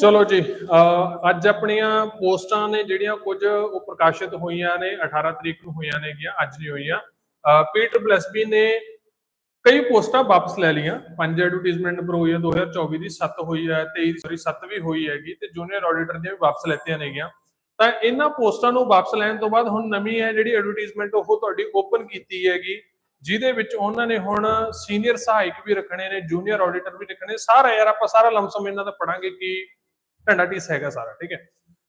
ਚਲੋ ਜੀ ਅੱਜ ਆਪਣੀਆਂ ਪੋਸਟਾਂ ਨੇ ਜਿਹੜੀਆਂ ਕੁਝ ਉਹ ਪ੍ਰਕਾਸ਼ਿਤ ਹੋਈਆਂ ਨੇ 18 ਤਰੀਕ ਨੂੰ ਹੋਈਆਂ ਨੇਗੀਆਂ ਅੱਜ ਨਹੀਂ ਹੋਈਆਂ। ਪੀਟਰ ਬਲੈਸਬੀ ਨੇ ਕਈ ਪੋਸਟਾਂ ਵਾਪਸ ਲੈ ਲਈਆਂ। ਪੰਜ ਐਡਵਰਟਾਈਜ਼ਮੈਂਟ ਨੰਬਰ ਹੋਈ ਹੈ 2024 ਦੀ 7 ਹੋਈ ਹੈ 23 ਸੌਰੀ 7 ਵੀ ਹੋਈ ਹੈਗੀ ਤੇ ਜੂਨੀਅਰ ਆਡੀਟਰ ਦੀਆਂ ਵੀ ਵਾਪਸ ਲੈਤੀਆਂ ਨੇਗੀਆਂ ਤਾਂ ਇਹਨਾਂ ਪੋਸਟਾਂ ਨੂੰ ਵਾਪਸ ਲੈਣ ਤੋਂ ਬਾਅਦ ਹੁਣ ਨਵੀਂ ਹੈ ਜਿਹੜੀ ਐਡਵਰਟਾਈਜ਼ਮੈਂਟ ਉਹ ਤੁਹਾਡੀ ਓਪਨ ਕੀਤੀ ਹੈਗੀ। ਜਿਹਦੇ ਵਿੱਚ ਉਹਨਾਂ ਨੇ ਹੁਣ ਸੀਨੀਅਰ ਸਹਾਇਕ ਵੀ ਰੱਖਣੇ ਨੇ, ਜੂਨੀਅਰ ਆਡੀਟਰ ਵੀ ਰੱਖਣੇ ਸਾਰਾ ਯਾਰ ਆਪਾਂ ਸਾਰਾ ਲਮਸਮ ਇਹਨਾਂ ਦਾ ਪੜਾਂਗੇ ਕਿ ਢੰਡਾ ਟੀਸ ਹੈਗਾ ਸਾਰਾ, ਠੀਕ ਹੈ।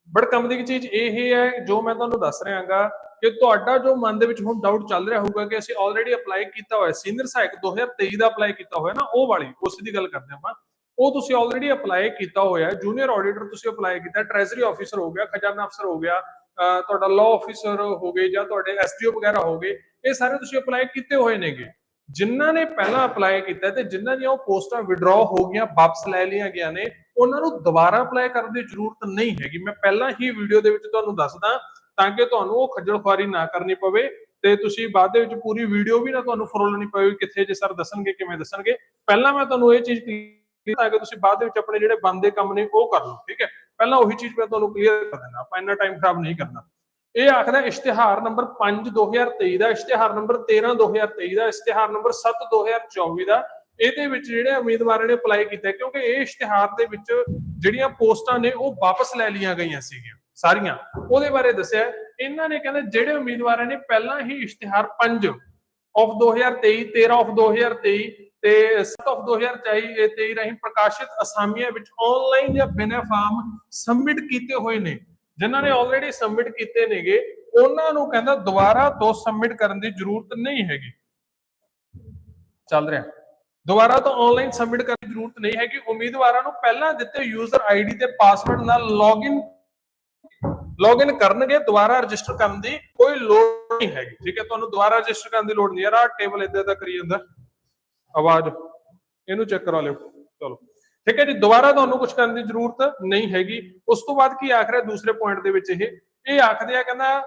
ਬਟ ਕੰਮ ਦੀ ਚੀਜ਼ ਇਹ ਹੈ, ਜੋ ਮੈਂ ਤੁਹਾਨੂੰ ਦੱਸ ਰਿਹਾਗਾ ਕਿ ਤੁਹਾਡਾ ਜੋ ਮਨ ਦੇ ਵਿੱਚ ਹੁਣ ਡਾਊਟ ਚੱਲ ਰਿਹਾ ਹੋਊਗਾ ਕਿ ਅਸੀਂ ਆਲਰੇਡੀ ਅਪਲਾਈ ਕੀਤਾ ਹੋਇਆ, ਸੀਨੀਅਰ ਸਹਾਇਕ 2023 ਦਾ ਅਪਲਾਈ ਕੀਤਾ ਹੋਇਆ ਨਾ, ਉਹ ਵਾਲੀ, ਉਸ ਦੀ ਗੱਲ ਕਰਦੇ ਆਪਾਂ। ਉਹ ਤੁਸੀਂ ਆਲਰੇਡੀ ਅਪਲਾਈ ਕੀਤਾ ਹੋਇਆ ਜੂਨੀਅਰ ਆਡੀਟਰ ਤੁਸੀਂ ਅਪਲਾਈ ਕੀਤਾ ਟ੍ਰੈਜ਼ਰੀ ਆਫੀਸਰ ਹੋ ਗਿਆ, ਖਜ਼ਾਨਾ ਅਫਸਰ ਹੋ ਗਿਆ ਤੁਹਾਡਾ ਲਾਅ ਆਫੀਸਰ ਹੋ ਗਏ ਜਾਂ ਤੁਹਾਡੇ ਐਸਡੀਓ ਵਗੈਰਾ ਹੋ ਗਏ ਇਹ ਸਾਰੇ ਤੁਸੀਂ ਅਪਲਾਈ ਕੀਤੇ ਹੋਏ ਨੇਗੇ। ਜਿਨ੍ਹਾਂ ਨੇ ਪਹਿਲਾਂ ਅਪਲਾਈ ਕੀਤਾ ਤੇ ਜਿਨ੍ਹਾਂ ਦੀਆਂ ਉਹ ਪੋਸਟਾਂ ਵਿਡਰਾਅ ਹੋ ਗਈਆਂ, ਵਾਪਸ ਲੈ ਲਈਆਂ ਗਿਆ ਨੇ, ਉਹਨਾਂ ਨੂੰ ਦੁਬਾਰਾ ਅਪਲਾਈ ਕਰਨ ਦੀ ਜ਼ਰੂਰਤ ਨਹੀਂ ਹੈਗੀ। ਮੈਂ ਪਹਿਲਾਂ ਹੀ ਵੀਡੀਓ ਦੇ ਵਿੱਚ ਤੁਹਾਨੂੰ ਦੱਸਦਾ ਤਾਂ ਕਿ ਤੁਹਾਨੂੰ ਉਹ ਖੱਜਲ ਖੁਆਰੀ ਨਾ ਕਰਨੀ ਪਵੇ ਤੇ ਤੁਸੀਂ ਬਾਅਦ ਦੇ ਵਿੱਚ ਪੂਰੀ ਵੀਡੀਓ ਵੀ ਨਾ ਤੁਹਾਨੂੰ ਫਰੋਲਣੀ ਪਵੇ ਕਿੱਥੇ ਜੇ ਸਰ ਦੱਸਣਗੇ, ਕਿਵੇਂ ਦੱਸਣਗੇ। ਪਹਿਲਾਂ ਮੈਂ ਤੁਹਾਨੂੰ ਇਹ ਚੀਜ਼ ਤਾਂ ਕਿ ਤੁਸੀਂ ਬਾਅਦ ਦੇ ਵਿੱਚ ਆਪਣੇ ਜਿਹੜੇ ਬੰਦੇ ਕੰਮ ਨੇ ਉਹ ਕਰ ਲਓ, ਠੀਕ ਹੈ? ਪਹਿਲਾਂ ਉਹੀ ਚੀਜ਼ ਮੈਂ ਤੁਹਾਨੂੰ ਕਲੀਅਰ ਕਰ ਦਿੰਦਾ। ਆਪਾਂ ਇੰਨਾ ਟਾਈਮ ਖਰਾਬ ਨਹੀਂ ਕਰਨਾ। ਇਹ ਆਖਦਾ ਇਸ਼ਤਿਹਾਰ ਨੰਬਰ 5 2023 ਦਾ, ਇਸ਼ਤਿਹਾਰ ਨੰਬਰ 13 2023 ਦਾ, ਇਸ਼ਤਿਹਾਰ ਨੰਬਰ 7 2024 ਦਾ। ਇਹਦੇ ਵਿੱਚ ਜਿਹੜੇ ਉਮੀਦਵਾਰਾਂ ਨੇ ਅਪਲਾਈ ਕੀਤਾ, ਕਿਉਂਕਿ ਇਹ ਇਸ਼ਤਿਹਾਰ ਦੇ ਵਿੱਚ ਜਿਹੜੀਆਂ ਪੋਸਟਾਂ ਨੇ ਉਹ ਵਾਪਸ ਲੈ ਲਈਆਂ ਗਈਆਂ ਸੀਗੀਆਂ, ਸਾਰੀਆਂ। ਉਹਦੇ ਬਾਰੇ ਦੱਸਿਆ, ਇਹਨਾਂ ਨੇ ਕਹਿੰਦੇ ਜਿਹੜੇ ਉਮੀਦਵਾਰਾਂ ਨੇ ਪਹਿਲਾਂ ਹੀ ਇਸ਼ਤਿਹਾਰ 5 ਆਫ 2023 13 ਆਫ 2023 ਤੇ 7 ਆਫ 2023 ਰਾਹੀਂ ਪ੍ਰਕਾਸ਼ਿਤ ਅਸਾਮੀਆਂ ਵਿੱਚ ਆਨਲਾਈਨ ਜਾਂ ਬਿਨਾਂ ਫਾਰਮ ਸਬਮਿਟ ਕੀਤੇ ਹੋਏ ਨੇ। ਜਿਨ੍ਹਾਂ ਨੇ ਆਲਰੇਡੀ ਸਬਮਿਟ ਕੀਤੇ ਨੇਗੇ, ਉਹਨਾਂ ਨੂੰ ਕਹਿੰਦਾ ਦੁਬਾਰਾ ਤੋਂ ਸਬਮਿਟ ਕਰਨ ਦੀ ਜ਼ਰੂਰਤ ਨਹੀਂ ਹੈਗੀ। ਚੱਲ ਰਿਹਾ। ਦੁਬਾਰਾ ਤੋਂ ਆਨਲਾਈਨ ਸਬਮਿਟ ਕਰਨ ਦੀ ਜ਼ਰੂਰਤ ਨਹੀਂ ਹੈਗੀ। ਉਮੀਦਵਾਰਾਂ ਨੂੰ ਪਹਿਲਾਂ ਦਿੱਤੇ ਯੂਜ਼ਰ ਆਈਡੀ ਤੇ ਪਾਸਵਰਡ ਨਾਲ ਲੌਗਇਨ ਲੌਗਇਨ ਕਰਨਗੇ, ਦੁਬਾਰਾ ਰਜਿਸਟਰ ਕਰਨ ਦੀ ਕੋਈ ਲੋੜ ਨਹੀਂ ਹੈਗੀ। ਠੀਕ ਹੈ, ਤੁਹਾਨੂੰ ਦੁਬਾਰਾ ਰਜਿਸਟਰ ਕਰਨ ਦੀ ਲੋੜ ਨਹੀਂ। ਯਾਰ ਆ ਟੇਬਲ ਇਦਾਂ ਦਾ ਕਰੀ ਜਾਂਦਾ। ਆਵਾਜ਼, ਇਹਨੂੰ ਚੈੱਕ ਕਰਾ ਲਿਓ। ਚਲੋ। ਠੀਕ ਹੈ ਜੀ, ਦੁਬਾਰਾ ਤੁਹਾਨੂੰ ਕੁਝ ਕਰਨ ਦੀ ਜ਼ਰੂਰਤ ਨਹੀਂ ਹੈਗੀ। ਉਸ ਤੋਂ ਬਾਅਦ ਕੀ ਆਖ ਰਿਹਾ ਦੂਸਰੇ ਪੁਆਇੰਟ ਦੇ ਵਿੱਚ ਇਹ? ਇਹ ਆਖਦੇ ਆ, ਕਹਿੰਦਾ,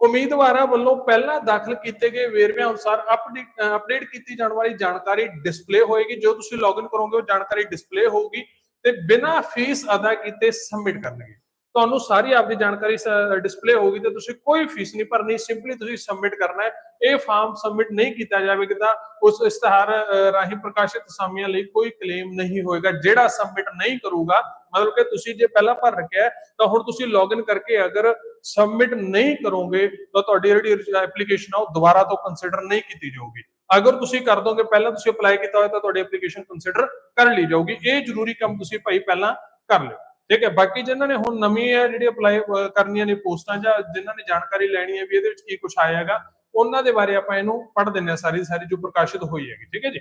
ਉਮੀਦਵਾਰਾਂ ਵੱਲੋਂ ਪਹਿਲਾਂ ਦਾਖਲ ਕੀਤੇ ਗਏ ਵੇਰਵਿਆਂ ਅਨੁਸਾਰ ਅਪਡੇਟ ਕੀਤੀ ਜਾਣ ਵਾਲੀ ਜਾਣਕਾਰੀ ਡਿਸਪਲੇ ਹੋਏਗੀ। ਜੋ ਤੁਸੀਂ ਲੌਗਇਨ ਕਰੋਗੇ, ਉਹ ਜਾਣਕਾਰੀ ਡਿਸਪਲੇ ਹੋਊਗੀ ਤੇ ਬਿਨਾਂ ਫੀਸ ਅਦਾ ਕੀਤੇ ਸਬਮਿਟ ਕਰਨਗੇ। ਤੁਹਾਨੂੰ ਸਾਰੀ ਆਪਦੀ ਜਾਣਕਾਰੀ ਡਿਸਪਲੇ ਹੋਊਗੀ ਤੇ ਤੁਸੀਂ ਕੋਈ ਫੀਸ ਨਹੀਂ ਭਰਨੀ ਸਿੰਪਲੀ ਤੁਸੀਂ ਸਬਮਿਟ ਕਰਨਾ ਹੈ। ਇਹ ਫਾਰਮ ਸਬਮਿਟ ਨਹੀਂ ਕੀਤਾ ਜਾਵੇਗਾ ਤਾਂ ਉਸ ਇਸ਼ਤਿਹਾਰ ਰਾਹੀਂ ਪ੍ਰਕਾਸ਼ਿਤ ਅਸਾਮੀਆਂ ਲਈ ਕੋਈ ਕਲੇਮ ਨਹੀਂ ਹੋਏਗਾ। ਜਿਹੜਾ ਸਬਮਿਟ ਨਹੀਂ ਕਰੂਗਾ, ਮਤਲਬ ਕਿ ਤੁਸੀਂ ਜੇ ਪਹਿਲਾਂ ਭਰ ਰੱਖਿਆ ਤਾਂ ਹੁਣ ਤੁਸੀਂ ਲੌਗਇਨ ਕਰਕੇ ਅਗਰ ਸਬਮਿਟ ਨਹੀਂ ਕਰੋਗੇ, ਤਾਂ ਤੁਹਾਡੀ ਜਿਹੜੀ ਐਪਲੀਕੇਸ਼ਨ ਆ, ਉਹ ਦੁਬਾਰਾ ਤੋਂ ਕੰਸੀਡਰ ਨਹੀਂ ਕੀਤੀ ਜਾਊਗੀ। ਅਗਰ ਤੁਸੀਂ ਕਰ ਦੋਗੇ, ਪਹਿਲਾਂ ਤੁਸੀਂ ਅਪਲਾਈ ਕੀਤਾ ਹੋਇਆ ਤਾਂ ਤੁਹਾਡੀ ਐਪਲੀਕੇਸ਼ਨ ਕੰਸੀਡਰ ਕਰ ਲਈ ਜਾਊਗੀ। ਇਹ ਜ਼ਰੂਰੀ ਕੰਮ ਤੁਸੀਂ ਭਾਈ ਪਹਿਲਾਂ ਕਰ ਲਿਓ। ਠੀਕ ਹੈ ਬਾਕੀ ਜਿਨ੍ਹਾਂ ਨੇ ਹੁਣ ਨਵੀਂ ਹੈ ਜਿਹੜੀ ਅਪਲਾਈ ਕਰਨੀਆਂ ਨੇ ਪੋਸਟਾਂ ਜਾਂ ਜਿਨ੍ਹਾਂ ਨੇ ਜਾਣਕਾਰੀ ਲੈਣੀ ਹੈ ਵੀ ਇਹਦੇ ਵਿੱਚ ਕੀ ਕੁਝ ਆਏਗਾ ਉਹਨਾਂ ਦੇ ਬਾਰੇ ਆਪਾਂ ਇਹਨੂੰ ਪੜ੍ਹ ਦਿੰਨੇ ਆ ਸਾਰੀ ਸਾਰੀ ਜੋ ਪ੍ਰਕਾਸ਼ਿਤ ਹੋਈ ਹੈਗੀ ਠੀਕ ਹੈ ਜੀ।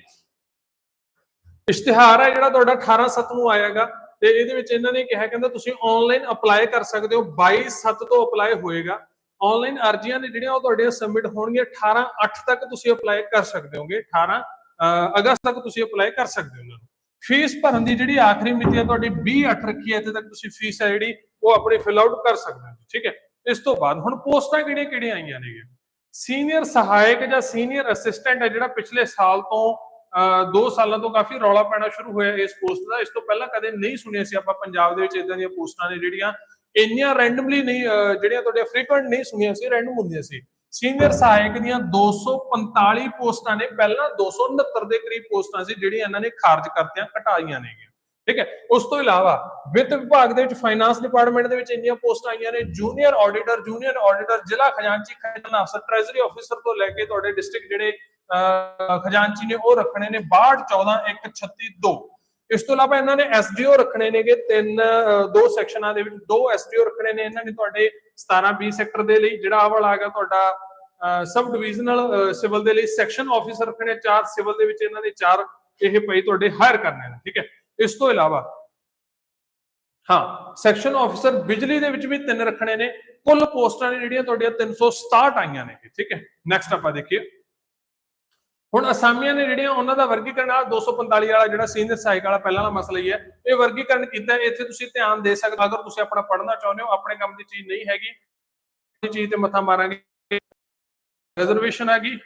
ਇਸ਼ਤਿਹਾਰ ਹੈ ਜਿਹੜਾ ਤੁਹਾਡਾ 18 7 ਨੂੰ ਆਏਗਾ ਤੇ ਇਹਦੇ ਵਿੱਚ ਇਹਨਾਂ ਨੇ ਕਿਹਾ ਕਹਿੰਦਾ ਤੁਸੀਂ ਆਨਲਾਈਨ ਅਪਲਾਈ ਕਰ ਸਕਦੇ ਹੋ 22 7 ਤੋਂ ਅਪਲਾਈ ਹੋਏਗਾ। ਆਨਲਾਈਨ ਅਰਜ਼ੀਆਂ ਨੇ ਜਿਹੜੀਆਂ ਉਹ ਤੁਹਾਡੀਆਂ ਸਬਮਿਟ ਹੋਣਗੀਆਂ 18 8 ਤੱਕ ਤੁਸੀਂ ਅਪਲਾਈ ਕਰ ਸਕਦੇ ਹੋਗੇ 18 ਅਹ, ਅਗਸਤ ਤੱਕ ਤੁਸੀਂ ਅਪਲਾਈ ਕਰ ਸਕਦੇ ਹੋ ਉਹਨਾਂ ਨੂੰ। ਫੀਸ ਭਰਨ ਦੀ ਜਿਹੜੀ ਆਖਰੀ ਮਿਤੀ ਹੈ ਤੁਹਾਡੀ 20 8 ਰੱਖੀ ਹੈ, ਇੱਥੇ ਤੱਕ ਤੁਸੀਂ ਫੀਸ ਹੈ ਜਿਹੜੀ ਉਹ ਆਪਣੀ ਫਿਲ ਆਊਟ ਕਰ ਸਕਦੇ ਹੋ, ਠੀਕ ਹੈ? ਇਸ ਤੋਂ ਬਾਅਦ ਹੁਣ ਪੋਸਟਾਂ ਕਿਹੜੀਆਂ ਕਿਹੜੀਆਂ ਆਈਆਂ ਨੇਗੀਆਂ? ਸੀਨੀਅਰ ਸਹਾਇਕ ਜਾਂ ਸੀਨੀਅਰ ਅਸਿਸਟੈਂਟ ਹੈ ਜਿਹੜਾ ਪਿਛਲੇ ਸਾਲ ਤੋਂ 2 ਸਾਲਾਂ ਤੋਂ ਕਾਫੀ ਰੌਲਾ ਪੈਣਾ ਸ਼ੁਰੂ ਹੋਇਆ ਇਸ ਪੋਸਟ ਦਾ। ਇਸ ਤੋਂ ਪਹਿਲਾਂ ਕਦੇ ਨਹੀਂ ਸੁਣਿਆ ਸੀ ਆਪਾਂ ਪੰਜਾਬ ਦੇ ਵਿੱਚ ਇਦਾਂ ਦੀਆਂ ਪੋਸਟਾਂ ਨੇ ਜਿਹੜੀਆਂ ਇੰਨੀਆਂ ਰੈਂਡਮਲੀ ਨਹੀਂ ਜਿਹੜੀਆਂ ਤੁਹਾਡੇ ਫ੍ਰੀਕੁਐਂਟ ਨਹੀਂ ਸੁਣੀਆਂ ਸੀ ਰੈਂਡਮ ਹੁੰਦੀਆਂ ਸੀ। ਸੀਨੀਅਰ ਸਹਾਇਕ ਦੀਆਂ 245 ਪੋਸਟਾਂ ਨੇ ਪਹਿਲਾਂ 269 ਦੇ ਕਰੀਬ ਪੋਸਟਾਂ ਸੀ ਜਿਹੜੀਆਂ ਇਹਨਾਂ ਨੇ ਖਾਰਜ ਕਰਤੀਆਂ ਘਟਾਈਆਂ ਨੇਗੀਆਂ। ਠੀਕ ਹੈ? ਉਸ ਤੋਂ ਇਲਾਵਾ ਵਿੱਤ ਵਿਭਾਗ ਦੇ ਵਿੱਚ ਫਾਈਨਾਂਸ ਡਿਪਾਰਟਮੈਂਟ ਦੇ ਵਿੱਚ ਇੰਨੀਆਂ ਪੋਸਟਾਂ ਆਈਆਂ ਨੇ ਜੂਨੀਅਰ ਆਡੀਟਰ ਜੂਨੀਅਰ ਆਡੀਟਰ ਜ਼ਿਲ੍ਹਾ ਖਜ਼ਾਨਚੀ ਖਜ਼ਾਨਾ ਅਫਸਰ ਟ੍ਰੈਜ਼ਰੀ ਆਫੀਸਰ ਤੋਂ ਲੈ ਕੇ ਤੁਹਾਡੇ ਡਿਸਟ੍ਰਿਕਟ ਜਿਹੜੇ ਅਹ, ਖਜ਼ਾਨਚੀ ਨੇ ਉਹ ਰੱਖਣੇ ਨੇ 62 14 1 36 2 ਇਸ ਤੋਂ ਇਲਾਵਾ ਇਹਨਾਂ ਨੇ ਐਸਡੀਓ ਰੱਖਣੇ ਨੇਗੇ ਤਿੰਨ ਦੋ ਸੈਕਸ਼ਨਾਂ ਦੇ ਵਿੱਚ ਦੋ ਐਸਡੀਓ ਰੱਖਣੇ ਨੇ ਇਹਨਾਂ ਨੇ ਤੁਹਾਡੇ 17 20 ਸੈਕਟਰ ਦੇ ਲਈ ਜਿਹੜਾ ਆਹ ਵਾਲਾ ਹੈਗਾ ਤੁਹਾਡਾ ਸਬ ਡਿਵੀਜ਼ਨਲ ਸਿਵਲ ਦੇ ਲਈ ਸੈਕਸ਼ਨ ਆਫੀਸਰ ਰੱਖਣੇ, ਚਾਰ ਸਿਵਲ ਦੇ ਵਿੱਚ ਇਹਨਾਂ ਦੇ ਚਾਰ ਇਹ ਪਈ ਤੁਹਾਡੇ ਹਾਇਰ ਕਰਨੇ ਨੇ, ਠੀਕ ਹੈ? ਇਸ ਤੋਂ ਇਲਾਵਾ, ਹਾਂ, ਸੈਕਸ਼ਨ ਆਫੀਸਰ ਬਿਜਲੀ ਦੇ ਵਿੱਚ ਵੀ ਤਿੰਨ ਰੱਖਣੇ ਨੇ, ਕੁੱਲ ਪੋਸਟਾਂ ਨੇ ਜਿਹੜੀਆਂ ਤੁਹਾਡੀਆਂ 367 ਆਈਆਂ ਨੇ, ਠੀਕ ਹੈ? ਨੈਕਸਟ ਆਪਾਂ ਦੇਖੀਏ। ਹੁਣ ਅਸਾਮੀਆਂ ਨੇ ਜਿਹੜੀਆਂ ਉਹਨਾਂ ਦਾ ਵਰਗੀਕਰਨ ਆ 245 ਵਾਲਾ ਜਿਹੜਾ ਸੀਨੀਅਰ ਸਹਾਇਕ ਵਾਲਾ ਪਹਿਲਾਂ ਵਾਲਾ ਮਸਲਾ ਹੀ ਹੈ। ਇਹ ਵਰਗੀਕਰਨ ਕੀਤਾ ਇੱਥੇ ਤੁਸੀਂ ਧਿਆਨ ਦੇ ਸਕਦੇ ਹੋ। ਅਗਰ ਤੁਸੀਂ ਆਪਣਾ ਪੜ੍ਹਨਾ ਚਾਹੁੰਦੇ ਹੋ, ਆਪਣੇ ਕੰਮ ਦੀ ਚੀਜ਼ ਨਹੀਂ ਹੈਗੀ ਇਹ ਚੀਜ਼ ਤੇ ਮੱਥਾ ਮਾਰਾਂਗੇ। ਰਿਜ਼ਰਵੇਸ਼ਨ ਹੈਗੀ।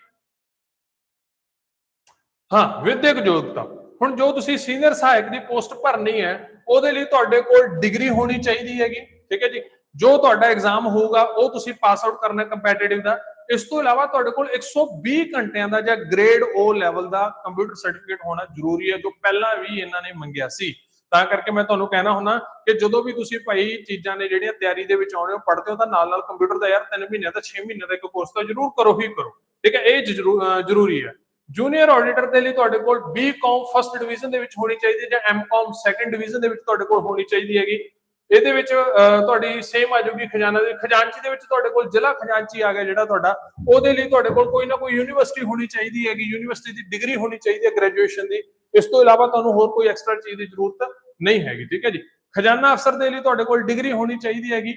ਹਾਂ, ਵਿਦਿਅਕ ਯੋਗਤਾ। ਹੁਣ ਜੋ ਤੁਸੀਂ ਸੀਨੀਅਰ ਸਹਾਇਕ ਦੀ ਪੋਸਟ ਭਰਨੀ ਹੈ, ਉਹਦੇ ਲਈ ਤੁਹਾਡੇ ਕੋਲ ਡਿਗਰੀ ਹੋਣੀ ਚਾਹੀਦੀ ਹੈਗੀ। ਠੀਕ ਹੈ ਜੀ? ਜੋ ਤੁਹਾਡਾ ਐਗਜ਼ਾਮ ਹੋਊਗਾ, ਉਹ ਤੁਸੀਂ ਪਾਸ ਆਊਟ ਕਰਨਾ ਕੰਪੀਟੀਟਿਵ ਦਾ। ਇਸ ਤੋਂ ਇਲਾਵਾ ਤੁਹਾਡੇ ਕੋਲ 120 ਘੰਟਿਆਂ ਦਾ ਜਾਂ ਗ੍ਰੇਡ O ਲੈਵਲ ਦਾ ਕੰਪਿਊਟਰ ਸਰਟੀਫਿਕੇਟ ਹੋਣਾ ਜ਼ਰੂਰੀ ਹੈ, ਜੋ ਪਹਿਲਾਂ ਵੀ ਇਹਨਾਂ ਨੇ ਮੰਗਿਆ ਸੀ। ਤਾਂ ਕਰਕੇ ਮੈਂ ਤੁਹਾਨੂੰ ਕਹਿਣਾ ਹੁੰਦਾ ਕਿ ਜਦੋਂ ਵੀ ਤੁਸੀਂ ਭਾਈ ਚੀਜ਼ਾਂ ਨੇ ਜਿਹੜੀਆਂ ਤਿਆਰੀ ਦੇ ਵਿੱਚ ਆਉਣੇ ਹੋ, ਪੜ੍ਹਦੇ ਹੋ ਤਾਂ ਨਾਲ ਨਾਲ ਕੰਪਿਊਟਰ ਦਾ ਯਾਰ 3 ਮਹੀਨੇ ਦਾ 6 ਮਹੀਨਿਆਂ ਦਾ ਇੱਕ ਕੋਰਸ ਤਾਂ ਜ਼ਰੂਰ ਕਰੋ ਹੀ ਕਰੋ। ਠੀਕ ਹੈ? ਇਹ ਜ਼ਰੂ- ਜ਼ਰੂਰੀ ਹੈ। ਜੂਨੀਅਰ ਆਡੀਟਰ ਦੇ ਲਈ ਤੁਹਾਡੇ ਕੋਲ ਬੀਕਾਮ ਫਸਟ ਡਿਵੀਜ਼ਨ ਦੇ ਵਿੱਚ ਹੋਣੀ ਚਾਹੀਦੀ ਹੈ ਜਾਂ ਐਮਕਾਮ ਸੈਕੰਡ ਡਿਵੀਜ਼ਨ ਦੇ ਵਿੱਚ ਤੁਹਾਡੇ ਕੋਲ ਹੋਣੀ ਚਾਹੀਦੀ ਹੈਗੀ। ਇਹਦੇ ਵਿੱਚ ਤੁਹਾਡੀ ਸੇਮ ਆ ਜਾਊਗੀ ਖਜ਼ਾਨਾ ਦੇ, ਖਜ਼ਾਨਚੀ ਦੇ ਵਿੱਚ ਤੁਹਾਡੇ ਕੋਲ ਜ਼ਿਲ੍ਹਾ ਖਜ਼ਾਨਚੀ ਆ ਗਿਆ ਜਿਹੜਾ ਤੁਹਾਡਾ। ਉਹਦੇ ਲਈ ਤੁਹਾਡੇ ਕੋਲ ਕੋਈ ਨਾ ਕੋਈ ਯੂਨੀਵਰਸਿਟੀ ਹੋਣੀ ਚਾਹੀਦੀ ਹੈਗੀ ਯੂਨੀਵਰਸਿਟੀ ਦੀ ਡਿਗਰੀ ਹੋਣੀ ਚਾਹੀਦੀ ਹੈ ਗ੍ਰੈਜੂਏਸ਼ਨ ਦੀ। ਇਸ ਤੋਂ ਇਲਾਵਾ ਤੁਹਾਨੂੰ ਹੋਰ ਕੋਈ ਐਕਸਟਰਾ ਚੀਜ਼ ਦੀ ਜ਼ਰੂਰਤ ਨਹੀਂ ਹੈਗੀ, ਠੀਕ ਹੈ ਜੀ? ਖਜ਼ਾਨਾ ਅਫਸਰ ਦੇ ਲਈ ਤੁਹਾਡੇ ਕੋਲ ਡਿਗਰੀ ਹੋਣੀ ਚਾਹੀਦੀ ਹੈਗੀ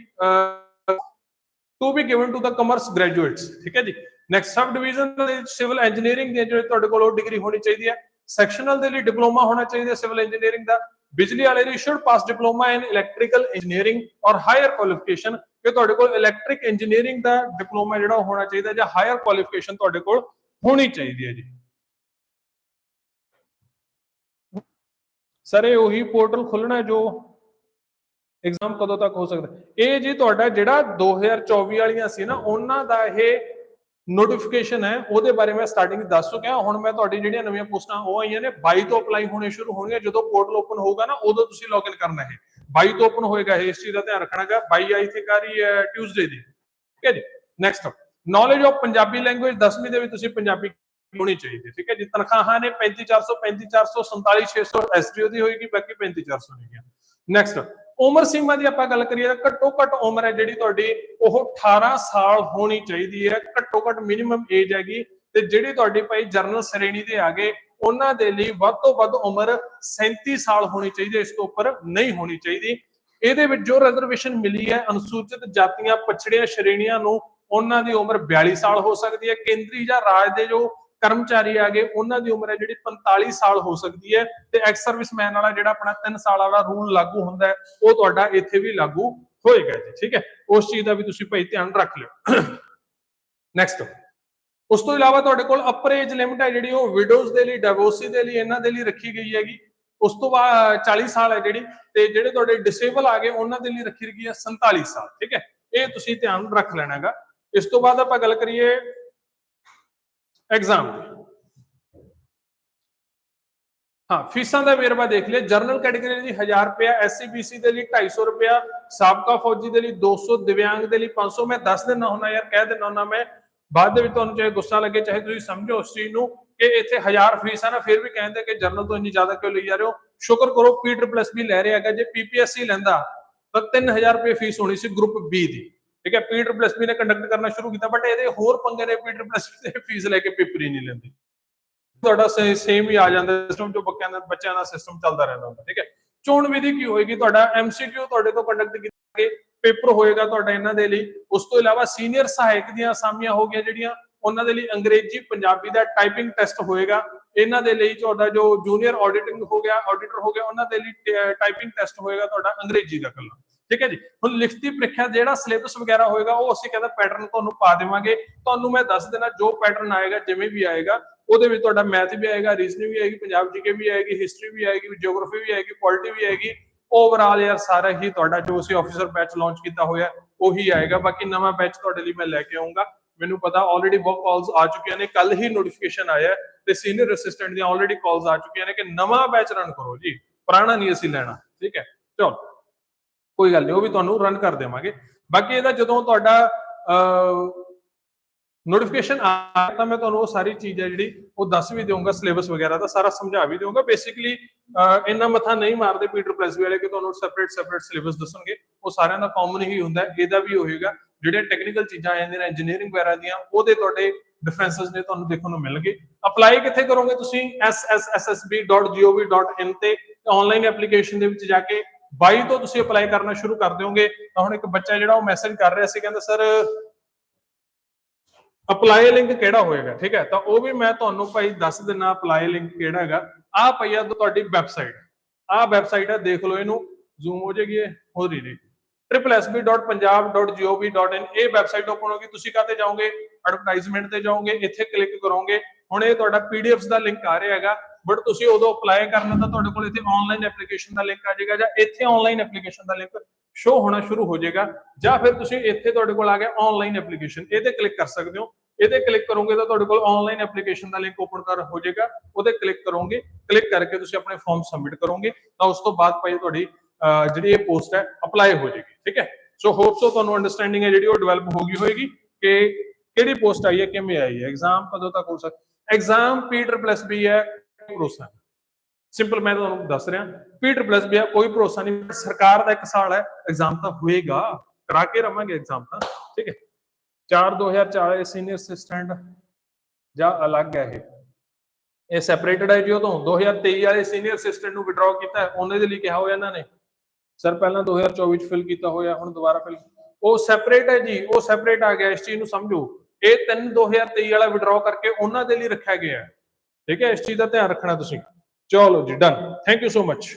to be given to the commerce graduates ਠੀਕ ਹੈ ਜੀ? ਨੈਕਸਟ ਸਬ ਡਿਵੀਜ਼ਨ ਦੇ ਸਿਵਲ ਇੰਜੀਨੀਅਰਿੰਗ ਦੇ ਜਿਹੜੇ ਤੁਹਾਡੇ ਕੋਲ ਉਹ ਡਿਗਰੀ ਹੋਣੀ ਚਾਹੀਦੀ ਹੈ। ਸੈਕਸ਼ਨਲ ਦੇ ਲਈ ਡਿਪਲੋਮਾ ਹੋਣਾ ਚਾਹੀਦਾ ਸਿਵਲ ਇੰਜੀਨੀਅਰਿੰਗ ਦਾ। ਬਿਜਲੀ ਵਾਲੇ ਲਈ should pass diploma in electrical engineering or higher qualification ਕਿ ਤੁਹਾਡੇ ਕੋਲ ਇਲੈਕਟ੍ਰਿਕ ਇੰਜੀਨੀਅਰਿੰਗ ਦਾ ਡਿਪਲੋਮਾ ਜਿਹੜਾ ਹੋਣਾ ਚਾਹੀਦਾ ਜਾਂ ਹਾਇਰ ਕੁਆਲੀਫਿਕੇਸ਼ਨ ਤੁਹਾਡੇ ਕੋਲ ਹੋਣੀ ਚਾਹੀਦੀ ਹੈ ਜੀ। ਸਰ, ਇਹ ਉਹੀ ਪੋਰਟਲ ਖੁੱਲਣਾ ਜੋ ਐਗਜ਼ਾਮ ਕਦੋਂ ਤੱਕ ਹੋ ਸਕਦਾ ਇਹ ਜੀ ਤੁਹਾਡਾ ਜਿਹੜਾ 2024 ਵਾਲੀਆਂ ਸੀ ਨਾ, ਉਹਨਾਂ ਦਾ ਇਹ ਨੋਟੀਫਿਕੇਸ਼ਨ ਹੈ, ਉਹਦੇ ਬਾਰੇ ਮੈਂ ਸਟਾਰਟਿੰਗ ਦੱਸ ਚੁੱਕਿਆ। ਹੁਣ ਮੈਂ ਤੁਹਾਡੀ ਜਿਹੜੀਆਂ ਨਵੀਆਂ ਪੋਸਟਾਂ, ਉਹ ਆਈਆਂ ਨੇ। 22 ਤੋਂ ਅਪਲਾਈ ਹੋਣੇ ਸ਼ੁਰੂ ਹੋਣਗੇ। ਜਦੋਂ ਪੋਰਟਲ ਓਪਨ ਹੋਊਗਾ ਨਾ, ਉਦੋਂ ਤੁਸੀਂ ਲੌਗਇਨ ਕਰਨਾ ਹੈ 22 ਤੋਂ ਓਪਨ ਹੋਏਗਾ ਇਹ, ਇਸ ਚੀਜ਼ ਦਾ ਧਿਆਨ ਰੱਖਣਾਗਾ। 22 ਆਈ ਥਿੰਕ ਆ ਰਹੀ ਹੈ ਟਿਊਜ਼ਡੇ ਦੀ। ਠੀਕ ਹੈ ਜੀ? Next knowledge of Punjabi language 10ਵੀਂ ਦੇ ਵਿੱਚ ਤੁਸੀਂ ਪੰਜਾਬੀ ਹੋਣੀ ਚਾਹੀਦੀ ਹੈ। ਠੀਕ ਹੈ ਜੀ? ਤਨਖਾਹਾਂ ਨੇ 35400 35400 47600 ਐਸਡੀਓ ਦੀ ਹੋਏਗੀ, ਬਾਕੀ 35400 ਨਹੀਂ ਹੈ ਨੈਕਸਟ ਉਮਰ ਸੀਮਾ ਦੀ ਆਪਾਂ ਗੱਲ ਕਰੀਏ ਤਾਂ ਘੱਟੋ ਘੱਟ ਉਮਰ ਹੈ ਜਿਹੜੀ ਤੁਹਾਡੀ, ਉਹ 18 ਸਾਲ ਹੋਣੀ ਚਾਹੀਦੀ ਹੈ, ਘੱਟੋ ਘੱਟ ਮਿਨੀਮਮ ਏਜ ਹੈਗੀ ਤੇ ਜਿਹੜੀ ਤੁਹਾਡੀ ਭਾਈ ਜਰਨਲ ਸ਼੍ਰੇਣੀ ਦੇ ਆਗੇ ਉਹਨਾਂ ਦੇ ਲਈ ਵੱਧ ਤੋਂ ਵੱਧ ਉਮਰ 37 ਸਾਲ ਹੋਣੀ ਚਾਹੀਦੀ ਹੈ, ਇਸ ਤੋਂ ਉੱਪਰ ਨਹੀਂ ਹੋਣੀ ਚਾਹੀਦੀ। ਇਹਦੇ ਵਿੱਚ ਜੋ ਰਿਜ਼ਰਵੇਸ਼ਨ ਮਿਲੀ ਹੈ, ਅਨੁਸੂਚਿਤ ਜਾਤੀਆਂ, ਪਛੜੀਆਂ ਸ਼੍ਰੇਣੀਆਂ ਨੂੰ, ਉਹਨਾਂ ਦੀ ਉਮਰ 42 ਸਾਲ ਹੋ ਸਕਦੀ ਹੈ। ਕੇਂਦਰੀ ਜਾਂ ਰਾਜ ਦੇ ਜੋ ਕਰਮਚਾਰੀ ਆ ਗਏ, ਉਹਨਾਂ ਦੀ ਉਮਰ ਹੈ ਜਿਹੜੀ 45 ਸਾਲ ਹੋ ਸਕਦੀ ਹੈ ਤੇ ਐਕਸ ਸਰਵਿਸਮੈਨ ਵਾਲਾ ਜਿਹੜਾ ਆਪਣਾ 3 ਸਾਲ ਵਾਲਾ ਰੂਲ ਲਾਗੂ ਹੁੰਦਾ ਹੈ, ਉਹ ਤੁਹਾਡਾ ਇੱਥੇ ਵੀ ਲਾਗੂ ਹੋਏਗਾ ਜੀ, ਠੀਕ ਹੈ? ਉਸ ਚੀਜ਼ ਦਾ ਵੀ ਤੁਸੀਂ ਭਾਈ ਧਿਆਨ ਰੱਖ ਲਿਓ। ਨੈਕਸਟ ਉਸ ਤੋਂ ਇਲਾਵਾ ਤੁਹਾਡੇ ਕੋਲ ਅਪਰ ਏਜ ਲਿਮਟ ਹੈ ਜਿਹੜੀ, ਉਹ ਵਿਡੋਜ਼ ਦੇ ਲਈ ਡਿਵੋਰਸੀ ਦੇ ਲਈ, ਇਹਨਾਂ ਦੇ ਲਈ ਰੱਖੀ ਗਈ ਹੈਗੀ। ਉਸ ਤੋਂ ਬਾਅਦ 40 ਸਾਲ ਹੈ ਜਿਹੜੀ, ਤੇ ਜਿਹੜੇ ਤੁਹਾਡੇ ਡਿਸੇਬਲ ਆ ਗਏ, ਉਹਨਾਂ ਦੇ ਲਈ ਰੱਖੀ ਗਈ ਹੈ 47 ਸਾਲ, ਠੀਕ ਹੈ? ਇਹ ਤੁਸੀਂ ਧਿਆਨ ਰੱਖ ਲੈਣਾ ਹੈਗਾ ਇਸ ਤੋਂ ਬਾਅਦ ਆਪਾਂ ਗੱਲ ਕਰੀਏ ਐਗਜ਼ਾਮ ਹਾਂ, ਫੀਸਾਂ ਦਾ ਵੇਰਵਾ ਦੇਖ ਲਿਆ। ਜਰਨਲ ਕੈਟਾਗਰੀ ਦੀ 1000 ਰੁਪਿਆ ਐਸਸੀ ਬੀਸੀ ਦੇ ਲਈ 250 ਰੁਪਿਆ ਸਾਬਕਾ ਫੌਜੀ ਦੇ ਲਈ 200 ਦਿਵਿਆਂਗ ਦੇ ਲਈ 500 ਮੈਂ ਦੱਸ ਦਿੰਦਾ ਹੁੰਦਾ ਯਾਰ, ਕਹਿ ਦਿੰਦਾ ਹੁੰਦਾ ਮੈਂ। ਬਾਅਦ ਦੇ ਵਿੱਚ ਤੁਹਾਨੂੰ ਚਾਹੇ ਗੁੱਸਾ ਲੱਗੇ, ਚਾਹੇ ਤੁਸੀਂ ਸਮਝੋ ਉਸ ਚੀਜ਼ ਨੂੰ ਕਿ ਇੱਥੇ 1000 ਫੀਸ ਆ ਨਾ, ਫਿਰ ਵੀ ਕਹਿੰਦੇ ਕਿ ਜਰਨਲ ਤੋਂ ਇੰਨੀ ਜ਼ਿਆਦਾ ਕਿਉਂ ਲਈ ਜਾ ਰਹੇ ਹੋ? ਸ਼ੁਕਰ ਕਰੋ ਪੀ ਟ੍ਰਿਪਲ ਐਸ ਵੀ ਲੈ ਰਿਹਾ ਹੈਗਾ। ਜੇ ਪੀਪੀਐਸਸੀ ਲੈਂਦਾ, ਤਾਂ 3000 ਰੁਪਏ ਫੀਸ ਹੋਣੀ ਸੀ ਗਰੁੱਪ ਬੀ ਦੀ। ਠੀਕ ਹੈ ਪੀ ਟ੍ਰਿਪਲ ਐਸ ਨੇ ਕੰਡਕਟ ਕਰਨਾ ਸ਼ੁਰੂ ਕੀਤਾ ਬਟ ਇਹਦੇ ਹੋਰ ਪੰਗੇ ਨੇ ਪੀ ਟ੍ਰਿਪਲ ਦੇ ਫੀਸ ਲੈ ਕੇ ਪੇਪਰ ਹੀ ਨਹੀਂ ਲੈਂਦੇ। ਤੁਹਾਡਾ ਸੇਮ ਹੀ ਆ ਜਾਂਦਾ ਸਿਸਟਮ ਜੋ ਬੱਚਿਆਂ ਦਾ ਬੱਚਿਆਂ ਦਾ ਸਿਸਟਮ ਚੱਲਦਾ ਰਹਿੰਦਾ ਹੁੰਦਾ, ਠੀਕ ਹੈ। ਚੋਣ ਵਿਧੀ ਕੀ ਹੋਏਗੀ? ਤੁਹਾਡਾ ਐਮਸੀਕਿਊ ਤੁਹਾਡੇ ਤੋਂ ਕੰਡਕਟ ਕੀਤਾ ਪੇਪਰ ਹੋਏਗਾ ਤੁਹਾਡਾ ਇਹਨਾਂ ਦੇ ਲਈ। ਉਸ ਤੋਂ ਇਲਾਵਾ ਸੀਨੀਅਰ ਸਹਾਇਕ ਦੀਆਂ ਅਸਾਮੀਆਂ ਹੋ ਗਈਆਂ ਜਿਹੜੀਆਂ, ਉਹਨਾਂ ਦੇ ਲਈ ਅੰਗਰੇਜ਼ੀ ਪੰਜਾਬੀ ਦਾ ਟਾਈਪਿੰਗ ਟੈਸਟ ਹੋਏਗਾ। ਇਹਨਾਂ ਦੇ ਲਈ ਤੁਹਾਡਾ ਜੋ ਜੂਨੀਅਰ ਆਡੀਟਿੰਗ ਹੋ ਗਿਆ ਆਡੀਟਰ ਹੋ ਗਿਆ, ਉਹਨਾਂ ਦੇ ਲਈ ਟਾਈਪਿੰਗ ਟੈਸਟ ਹੋਏਗਾ ਤੁਹਾਡਾ ਅੰਗਰੇਜ਼ੀ ਦਾ ਕੱਲਾ। ਠੀਕ ਹੈ ਜੀ? ਹੁਣ ਲਿਖਤੀ ਪ੍ਰੀਖਿਆ ਜਿਹੜਾ ਸਿਲੇਬਸ ਵਗੈਰਾ ਹੋਏਗਾ, ਉਹ ਅਸੀਂ ਕਹਿੰਦਾ ਪੈਟਰਨ ਤੁਹਾਨੂੰ ਪਾ ਦੇਵਾਂਗੇ। ਤੁਹਾਨੂੰ ਮੈਂ ਦੱਸ ਦੇਣਾ ਜੋ ਪੈਟਰਨ ਆਏਗਾ, ਜਿਵੇਂ ਵੀ ਆਏਗਾ, ਉਹਦੇ ਵਿੱਚ ਤੁਹਾਡਾ ਮੈਥ ਵੀ ਆਏਗਾ ਰੀਜ਼ਨਿੰਗ ਵੀ ਆਏਗੀ, ਪੰਜਾਬ ਜੀਕੇ ਵੀ ਆਏਗੀ ਹਿਸਟਰੀ ਵੀ ਆਏਗੀ ਜੀਓਗ੍ਰਾਫੀ ਵੀ ਆਏਗੀ ਪੋਲਿਟੀ ਵੀ ਆਏਗੀ। ਓਵਰਆਲ ਯਾਰ ਸਾਰਾ ਹੀ ਤੁਹਾਡਾ ਜੋ ਅਸੀਂ ਆਫੀਸਰ ਬੈਚ ਲਾਂਚ ਕੀਤਾ ਹੋਇਆ, ਉਹੀ ਆਏਗਾ। ਬਾਕੀ ਨਵਾਂ ਬੈਚ ਤੁਹਾਡੇ ਲਈ ਮੈਂ ਲੈ ਕੇ ਆਉਂਗਾ ਮੈਨੂੰ ਪਤਾ ਆਲਰੇਡੀ ਬਹੁਤ ਕਾਲਸ ਆ ਚੁੱਕੀਆਂ ਨੇ ਕੱਲ ਹੀ ਨੋਟੀਫਿਕੇਸ਼ਨ ਆਇਆ ਤੇ ਸੀਨੀਅਰ ਅਸਿਸਟੈਂਟ ਦੀਆਂ ਆਲਰੇਡੀ ਕਾਲਸ ਆ ਚੁੱਕੀਆਂ ਨੇ ਕਿ ਨਵਾਂ ਬੈਚ ਰਨ ਕਰੋ ਜੀ। ਪੁਰਾਣਾ ਨਹੀਂ ਅਸੀਂ ਲੈਣਾ, ਠੀਕ ਹੈ? ਚਲੋ। ਕੋਈ ਗੱਲ ਨਹੀਂ ਉਹ ਵੀ ਤੁਹਾਨੂੰ ਰਨ ਕਰ ਦੇਵਾਂਗੇ। ਬਾਕੀ ਇਹਦਾ ਜਦੋਂ ਤੁਹਾਡਾ ਨੋਟੀਫਿਕੇਸ਼ਨ ਆ ਤਾਂ ਮੈਂ ਤੁਹਾਨੂੰ ਉਹ ਸਾਰੀ ਚੀਜ਼ ਹੈ ਜਿਹੜੀ ਉਹ ਦੱਸ ਵੀ ਦੇਵਾਂਗਾ ਸਿਲੇਬਸ ਵਗੈਰਾ ਦਾ ਸਾਰਾ ਸਮਝਾ ਵੀ ਦੇਵਾਂਗਾ ਬੇਸਿਕਲੀ ਇੰਨਾ ਮੱਥਾ ਨਹੀਂ ਮਾਰਦੇ ਪੀਟਰ ਪਲੱਸ ਵਾਲੇ ਕਿ ਤੁਹਾਨੂੰ ਸੈਪਰੇਟ ਸੈਪਰੇਟ ਸਿਲੇਬਸ ਦੱਸਣਗੇ। ਉਹ ਸਾਰਿਆਂ ਦਾ ਕਾਮਨ ਹੀ ਹੁੰਦਾ ਇਹਦਾ ਵੀ ਹੋਏਗਾ ਜਿਹੜੇ ਟੈਕਨੀਕਲ ਚੀਜ਼ਾਂ ਆ ਜਾਂਦੀਆਂ ਨੇ ਇੰਜੀਨੀਅਰਿੰਗ ਵਗੈਰਾ ਦੀਆਂ, ਉਹਦੇ ਤੁਹਾਡੇ ਡਿਫਰੈਂਸਸ ਨੇ ਤੁਹਾਨੂੰ ਦੇਖਣ ਨੂੰ ਮਿਲਣਗੇ। ਅਪਲਾਈ ਕਿੱਥੇ ਕਰੋਗੇ ਤੁਸੀਂ? Sssb.gov.in ਤੇ ਆਨਲਾਈਨ ਐਪਲੀਕੇਸ਼ਨ ਦੇ ਵਿੱਚ ਜਾ ਕੇ 22 ਤੋਂ ਤੁਸੀਂ ਅਪਲਾਈ ਕਰਨਾ ਸ਼ੁਰੂ ਕਰ ਦਿਓਗੇ, ਤਾਂ ਹੁਣ ਇੱਕ ਬੱਚਾ ਜਿਹੜਾ ਉਹ ਮੈਸੇਜ ਕਰ ਰਿਹਾ ਸੀ, ਕਹਿੰਦਾ, ਸਰ ਅਪਲਾਈ ਲਿੰਕ ਕਿਹੜਾ ਹੋਏਗਾ? ਠੀਕ ਹੈ, ਤਾਂ ਉਹ ਵੀ ਮੈਂ ਤੁਹਾਨੂੰ ਭਾਈ ਦੱਸ ਦਿੰਨਾ ਅਪਲਾਈ ਲਿੰਕ ਕਿਹੜਾ ਹੈਗਾ। ਆ ਪਈਆ ਤੁਹਾਡੀ ਵੈਬਸਾਈਟ ਆ ਵੈਬਸਾਈਟ ਹੈ ਦੇਖ ਲਓ ਇਹਨੂੰ ਜ਼ੂਮ ਹੋ ਜਾਏਗੀ, ਇਹ ਹੋ ਰਹੀ ਨਹੀਂ www.punjab.gov.in ਇਹ ਵੈਬਸਾਈਟ ਓਪਨ ਹੋਗੀ, ਤੁਸੀਂ ਕਾਤੇ ਜਾਓਗੇ? ਐਡਵਰਟਾਈਜ਼ਮੈਂਟ ਤੇ ਜਾਓਗੇ, ਇੱਥੇ ਕਲਿੱਕ ਕਰੋਗੇ। ਹੁਣ ਇਹ ਤੁਹਾਡਾ ਪੀਡੀਐਫਸ ਦਾ ਲਿੰਕ ਆ ਰਿਹਾ ਹੈਗਾ। ਬਟ ਤੁਸੀਂ ਉਦੋਂ ਅਪਲਾਈ ਕਰਨਾ ਤਾਂ ਤੁਹਾਡੇ ਕੋਲ ਇੱਥੇ ਆਨਲਾਈਨ ਐਪਲੀਕੇਸ਼ਨ ਦਾ ਲਿੰਕ ਆ ਜਾਏਗਾ ਜਾਂ ਇੱਥੇ ਆਨਲਾਈਨ ਐਪਲੀਕੇਸ਼ਨ ਦਾ ਲਿੰਕ ਸ਼ੋ ਹੋਣਾ ਸ਼ੁਰੂ ਹੋ ਜਾਏਗਾ ਜਾਂ ਫਿਰ ਤੁਸੀਂ ਇੱਥੇ ਤੁਹਾਡੇ ਕੋਲ ਆ ਗਿਆ ਆਨਲਾਈਨ ਐਪਲੀਕੇਸ਼ਨ ਇਹਦੇ ਕਲਿੱਕ ਕਰ ਸਕਦੇ ਹੋ। ਇਹਦੇ ਕਲਿੱਕ ਕਰੋਗੇ ਤਾਂ ਤੁਹਾਡੇ ਕੋਲ ਆਨਲਾਈਨ ਐਪਲੀਕੇਸ਼ਨ ਦਾ ਲਿੰਕ ਓਪਨ ਕਰ ਹੋ ਜਾਏਗਾ। ਉਹਦੇ ਕਲਿੱਕ ਕਰੋਗੇ ਕਲਿੱਕ ਕਰਕੇ ਤੁਸੀਂ ਆਪਣੇ ਫਾਰਮ ਸਬਮਿਟ ਕਰੋਗੇ, ਤਾਂ ਉਸ ਤੋਂ ਬਾਅਦ ਭਾਈ ਤੁਹਾਡੀ ਜਿਹੜੀ ਇਹ ਪੋਸਟ ਹੈ ਅਪਲਾਈ ਹੋ ਜਾਏਗੀ, ਠੀਕ ਹੈ? ਸੋ ਹੋਪ ਸੋ ਤੁਹਾਨੂੰ ਅੰਡਰਸਟੈਂਡਿੰਗ ਹੈ ਜਿਹੜੀ ਉਹ ਡਿਵੈਲਪ ਹੋ ਗਈ ਹੋਏਗੀ ਕਿ ਕਿਹੜੀ ਪੋਸਟ ਆਈ ਹੈ, ਕਿਵੇਂ ਆਈ ਹੈ? ਐਗਜ਼ਾਮ ਕਦੋਂ ਤੱਕ ਹੋ ਸਕਦਾ ਐਗਜ਼ਾਮ ਪੀਟਰ ਪਲੱਸ ਬੀ ਹੈ। ਭਰੋਸਾ ਸਿੰਪਲ ਮੈਂ ਤੁਹਾਨੂੰ ਦੱਸ ਰਿਹਾ ਪੀਟਰ ਪਲੱਸ ਬੀ ਹੈ ਕੋਈ ਭਰੋਸਾ ਨਹੀਂ। ਸਰਕਾਰ ਦਾ ਇੱਕ ਸਾਲ ਹੈ ਐਗਜ਼ਾਮ ਤਾਂ ਹੋਏਗਾ। ਕਰਾ ਕੇ ਰਵਾਂਗੇ ਐਗਜ਼ਾਮ ਤਾਂ ਠੀਕ ਹੈ। 4 2004 ਸੀਨੀਅਰ ਅਸਿਸਟੈਂਟ ਜਾਂ ਅਲੱਗ ਹੈ ਇਹ। ਇਹ ਸੈਪਰੇਟਡ ਹੈ ਜੀ ਉਹ ਤੋਂ। 2023 ਵਾਲੇ ਸੀਨੀਅਰ ਅਸਿਸਟੈਂਟ ਨੂੰ ਵਿਡਰਾਅ ਕੀਤਾ ਹੈ, ਉਹਨੇ ਦੇ ਲਈ ਕਿਹਾ ਹੋਇਆ ਇਹਨਾਂ ਨੇ। ਸਰ ਪਹਿਲਾਂ 2024 ਚ ਫਿਲ ਕੀਤਾ ਹੋਇਆ ਹੁਣ ਦੁਬਾਰਾ ਫਿਲ ਉਹ ਸੈਪਰੇਟ ਹੈ ਜੀ ਉਹ ਸੈਪਰੇਟ ਆ ਗਿਆ। ਇਸ ਚੀਜ਼ ਨੂੰ ਸਮਝੋ। ਇਹ ਤਿੰਨ 2023 ਵਾਲਾ ਵਿਡਰਾਅ ਕਰਕੇ ਉਹਨਾਂ ਦੇ ਲਈ ਰੱਖਿਆ ਗਿਆ ਹੈ। ਠੀਕ ਹੈ? ਇਸ ਚੀਜ਼ ਦਾ ਧਿਆਨ ਰੱਖਣਾ ਤੁਸੀਂ। ਚਲੋ ਜੀ done thank you so much